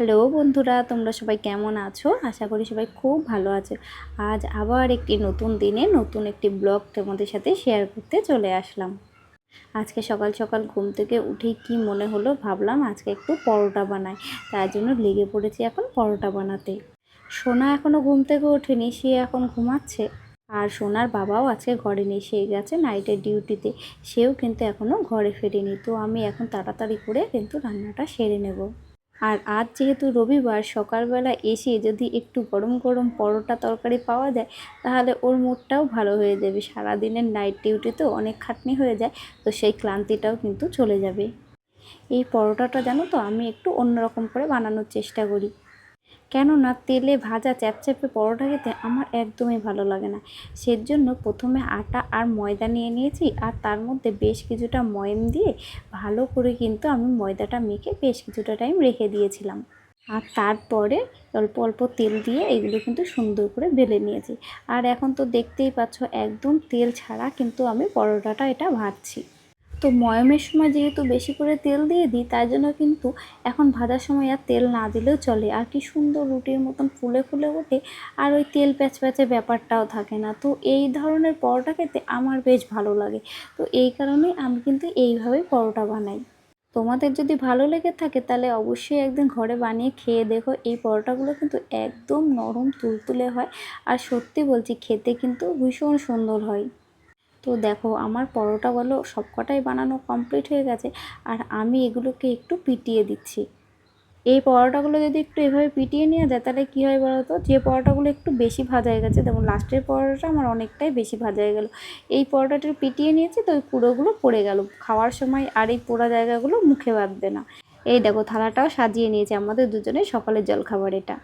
Hello বন্ধুরা, তোমরা সবাই কেমন আছো? আশা করি সবাই খুব ভালো আছো। আজ আবার একটি নতুন দিনে নতুন একটি ব্লগ তোমাদের সাথে শেয়ার করতে চলে আসলাম। আজকে সকাল সকাল ঘুম থেকে উঠেই কি মনে হলো ভাবলাম আজকে একটু পরোটা বানাই। তার জন্য লেগে পড়েছি এখন পরোটা বানাতে। সোনা এখনও ঘুম থেকে ওঠেনি, সে এখন ঘুমাচ্ছে। আর সোনার বাবাও আজকে ঘরে নেই, সে গেছে নাইটের ডিউটিতে সেও কিন্তু এখনও ঘরে ফেরেনি। তো আমি এখন তাড়াতাড়ি করে কিন্তু রান্নাটা সেরে নেব। আর আজ যেহেতু রবিবার, সকালবেলা এসে যদি একটু গরম গরম পরোটা তরকারি পাওয়া যায়, তাহলে ওর মুডটাও ভালো হয়ে যাবে। সারাদিনের নাইট ডিউটি তো অনেক খাটনি হয়ে যায়, তো সেই ক্লান্তিটাও কিন্তু চলে যাবে। এই পরোটাটা জানো তো আমি একটু অন্যরকম করে বানানোর চেষ্টা করি। কেননা তেলে ভাজা চ্যাপচ্যাপে পরোটা খেতে আমার একদমই ভালো লাগে না। সেজন্য প্রথমে আটা আর ময়দা নিয়ে নিয়েছি আর তার মধ্যে বেশ কিছুটা ময়ম দিয়ে ভালো করে কিন্তু আমি ময়দাটা মেখে বেশ কিছুটা টাইম রেখে দিয়েছিলাম। আর তারপরে অল্প অল্প তেল দিয়ে এগুলো কিন্তু সুন্দর করে বেলে নিয়েছি। আর এখন তো দেখতেই পাচ্ছ একদম তেল ছাড়া কিন্তু আমি পরোটাটা এটা ভাজছি। তো ময়মের সময় যেহেতু বেশি করে তেল দিয়ে দিই, তাই জন্য কিন্তু এখন ভাজার সময় আর তেল না দিলেও চলে। আর কি সুন্দর রুটির মতন ফুলে ফুলে ওঠে, আর ওই তেল প্যাচ প্যাচে ব্যাপারটাও থাকে না। তো এই ধরনের পরোটা খেতে আমার বেশ ভালো লাগে। তো এই কারণেই আমি কিন্তু এইভাবেই পরোটা বানাই। তোমাদের যদি ভালো লেগে থাকে তাহলে অবশ্যই একদিন ঘরে বানিয়ে খেয়ে দেখো। এই পরোটাগুলো কিন্তু একদম নরম তুলতুলে হয়। আর সত্যি বলছি, খেতে কিন্তু ভীষণ সুন্দর হয়। তো দেখো, আমার পরোটা বলো, সবকটাই বানানো কমপ্লিট হয়ে গেছে আর আমি এগুলোকে একটু পিটিয়ে দিচ্ছি। এই পরোটাগুলো যদি একটু এভাবে পিটিয়ে নেওয়া যায়, তাহলে কী হয় বলো তো? যে পরোটাগুলো একটু বেশি ভাজা হয়ে গেছে, যেমন লাস্টের পরোটাটা আমার অনেকটাই বেশি ভাজা হয়ে গেলো। এই পরোটাটা পিটিয়ে নিয়েছি তো ওই পুরোগুলো পড়ে গেল। খাওয়ার সময় আর এই পোড়া জায়গাগুলো মুখে বাঁধবে না। এই দেখো, থালাটাও সাজিয়ে নিয়েছে, আমাদের দুজনের সকালের জলখাবার এটা।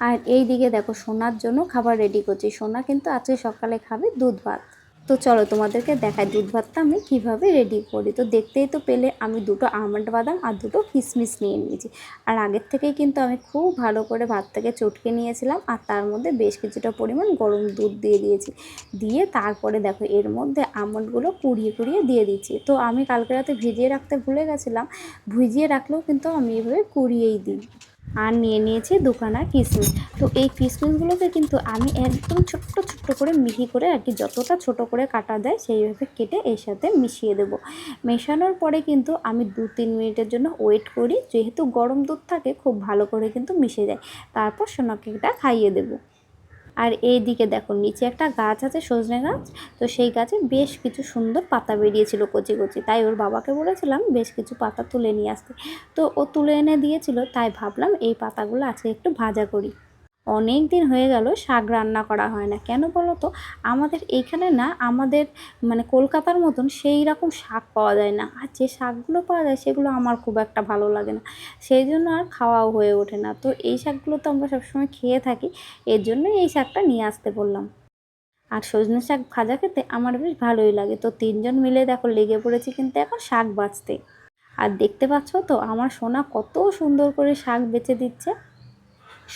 আর এই দিকে দেখো সোনার জন্য খাবার রেডি করছি। সোনা কিন্তু আজকে সকালে খাবে দুধ ভাত। তো চলো তোমাদেরকে দেখাই দুধ ভাতটা আমি কীভাবে রেডি করি। তো দেখতেই তো পেলে আমি দুটো আমন্ড বাদাম আর দুটো কিশমিশ নিয়ে নিয়েছি। আর আগের থেকেই কিন্তু আমি খুব ভালো করে ভাতটাকে চটকে নিয়েছিলাম আর তার মধ্যে বেশ কিছুটা পরিমাণ গরম দুধ দিয়ে দিয়েছি। দিয়ে তারপরে দেখো এর মধ্যে আমন্ডগুলো কুড়িয়ে কুড়িয়ে দিয়ে দিচ্ছি। তো আমি কালকে রাতে ভিজিয়ে রাখতে ভুলে গেছিলাম। ভিজিয়ে রাখলেও কিন্তু আমি এভাবে কুড়িয়েই দিই। আর নিয়ে নিয়েছি দুখানা কিসমিস। তো এই কিসমিসগুলোকে কিন্তু আমি একদম ছোট্ট ছোট্ট করে মিহি করে আর কি যতটা ছোট করে কাটা দেয় সেইভাবে কেটে এর সাথে মিশিয়ে দেব। মেশানোর পরে কিন্তু আমি দু তিন মিনিটের জন্য ওয়েট করি, যেহেতু গরম দুধ থাকে খুব ভালো করে কিন্তু মিশে যায়। তারপর সোনাকে এটা খাইয়ে দেবো। আর এই দিকে দেখো, নিচে একটা গাছ আছে, সজনে গাছ। তো সেই গাছে বেশ কিছু সুন্দর পাতা বেরিয়েছিল কচি কচি। তাই ওর বাবাকে বলেছিলাম, বেশ কিছু পাতা তুলে নিয়ে আসতে। তো ও তুলে এনে দিয়েছিল, তাই ভাবলাম এই পাতাগুলো আজকে একটু ভাজা করি। অনেক দিন হয়ে গেল শাক রান্না করা হয় না। কেন বলো তো আমাদের এইখানে না, আমাদের মানে কলকাতার মতন সেই রকম শাক পাওয়া যায় না। আর যে শাকগুলো পাওয়া যায় সেগুলো আমার খুব একটা ভালো লাগে না। সেই জন্য আর খাওয়াও হয়ে ওঠে না। তো এই শাকগুলো তো আমরা সবসময় খেয়ে থাকি, এর জন্যই এই শাকটা নিয়ে আসতে বললাম। আর সজনে শাক ভাজা খেতে আমার বেশ ভালোই লাগে। তো তিনজন মিলে দেখো লেগে পড়েছি কিন্তু এখন শাক বাছতে আর দেখতে পাচ্ছ তো, আমার সোনা কত সুন্দর করে শাক বেছে দিচ্ছে।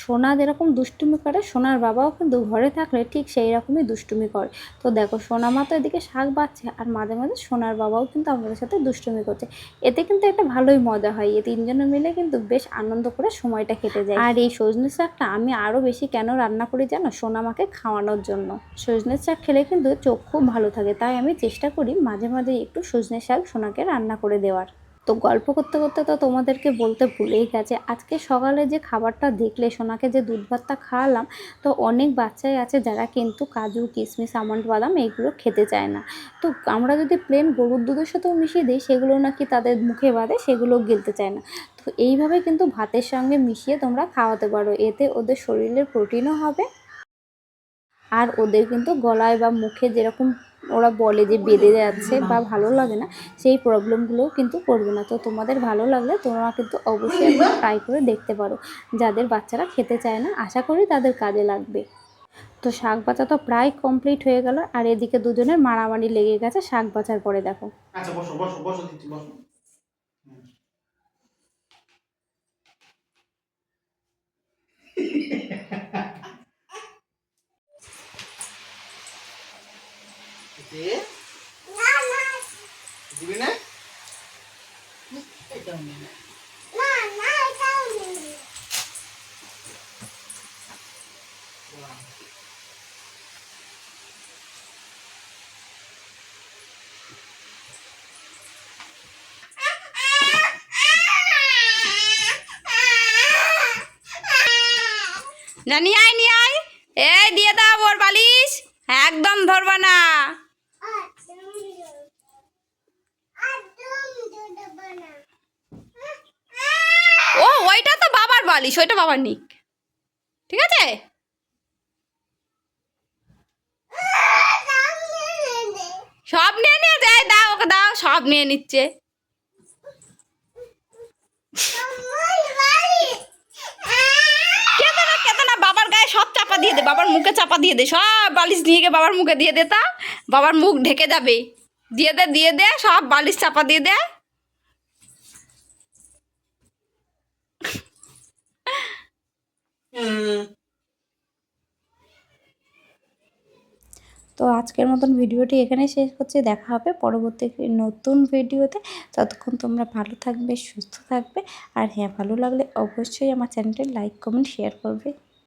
সোনা যেরকম দুষ্টুমি করে, সোনার বাবাও কিন্তু ঘরে থাকলে ঠিক সেই রকমই দুষ্টুমি করে। তো দেখো, সোনা মা তো এদিকে শাক বাচ্ছে আর মাঝে মাঝে সোনার বাবাও কিন্তু আমাদের সাথে দুষ্টুমি করছে। এতে কিন্তু একটা ভালোই মজা হয়। এই তিনজনে মিলে কিন্তু বেশ আনন্দ করে সময়টা কেটে যায়। আর এই সজনে শাকটা আমি আরও বেশি কেন রান্না করি জানো? সোনা মাকে খাওয়ানোর জন্য। সজনে শাক খেলে কিন্তু চোখ খুব ভালো থাকে। তাই আমি চেষ্টা করি মাঝে মাঝে একটু সজনে শাক সোনাকে রান্না করে দেওয়ার। তো গল্প করতে করতে তো তোমাদেরকে বলতে ভুলেই গেছে। আজকে সকালে যে খাবারটা দেখলে, সোনাকে যে দুধ ভাতটা খাওয়ালাম, তো অনেক বাচ্চাই আছে যারা কিন্তু কাজু, কিশমিশ, আমন্ড, বাদাম এইগুলো খেতে চায় না। তো আমরা যদি প্লেন গরুর দুধের সাথেও মিশিয়ে দিই, সেগুলো নাকি তাদের মুখে বাঁধে, সেগুলো গিলতে চায় না। তো এইভাবে কিন্তু ভাতের সঙ্গে মিশিয়ে তোমরা খাওয়াতে পারো। এতে ওদের শরীরের প্রোটিনও হবে। আর ওদের কিন্তু গলায় বা মুখে যেরকম ওরা বলে যে বেঁধে যাচ্ছে বা ভালো লাগে না সেই প্রবলেমগুলোও কিন্তু করবে না। তো তোমাদের ভালো লাগলে তোমরা কিন্তু অবশ্যই একবার ট্রাই করে দেখতে পারো। যাদের বাচ্চারা খেতে চায় না আশা করি তাদের কাজে লাগবে। তো শাক বাছা তো প্রায় কমপ্লিট হয়ে গেল আর এদিকে দুজনের মারামারি লেগে গেছে শাক বাছার পরে দেখো। আচ্ছা বসো বসো বসো দিচ্ছি বসো। দে দিবি না? এটাও নেই জানি আয় নি আয়। এই, দিয়ে দাও ওর বালিশ। একদম ধরবা না ও ওইটা তো বাবার বালিশ ওইটা বাবার নিক। ঠিক আছে? সব নিয়ে নিয়ে যায় দাও ওকে, দাও, সব নিয়ে নিচ্ছে। বাবার গায়ে সব চাপা দিয়ে দে, বাবার মুখে চাপা দিয়ে দে, সব বালিশ নিয়ে গিয়ে বাবার মুখে দিয়ে দে তা। বাবার মুখ ঢেকে যাবে। দিয়ে দে দিয়ে দে, সব বালিশ চাপা দিয়ে দে। তো আজকের মতন ভিডিওটি এখানে শেষ করছি। দেখা হবে পরবর্তী নতুন ভিডিওতে। ততক্ষণ তোমরা ভালো থাকবে, সুস্থ থাকবে। আর হ্যাঁ ভালো লাগলে অবশ্যই আমার চ্যানেলটি লাইক, কমেন্ট শেয়ার করবে।